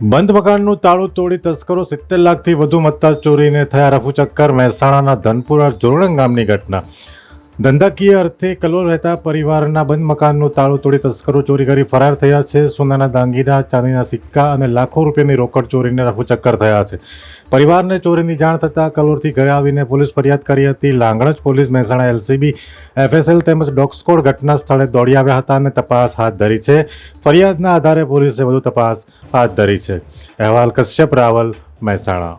બંધ મકાનનું તાળું તોડી તસ્કરો સિત્તેર લાખથી વધુ મત્તા ચોરીને થયા રફુચક્કર મહેસાણાના ધનપુરા જોરણંગ ગામની ઘટના. ધંધાકીય અર્થે કલોલ રહેતા પરિવારના બંધ મકાનનું તાળું તોડી તસ્કરો ચોરી કરી ફરાર થયા છે. સોનાના દાંગીના, ચાંદીના સિક્કા અને લાખો રૂપિયાની રોકડ ચોરીને રફુચક્કર થયા છે. પરિવારને ચોરીની જાણ થતાં કલોરથી ઘરે આવીને પોલીસ ફરિયાદ કરી હતી. Langhnaj police Mehsana LCB, FSL તેમજ ડોક્સકોડ ઘટના સ્થળે દોડી આવ્યા હતા અને તપાસ હાથ ધરી છે. ફરિયાદના આધારે પોલીસે વધુ તપાસ હાથ ધરી છે. અહેવાલ કશ્યપ રાવલ, મહેસાણા.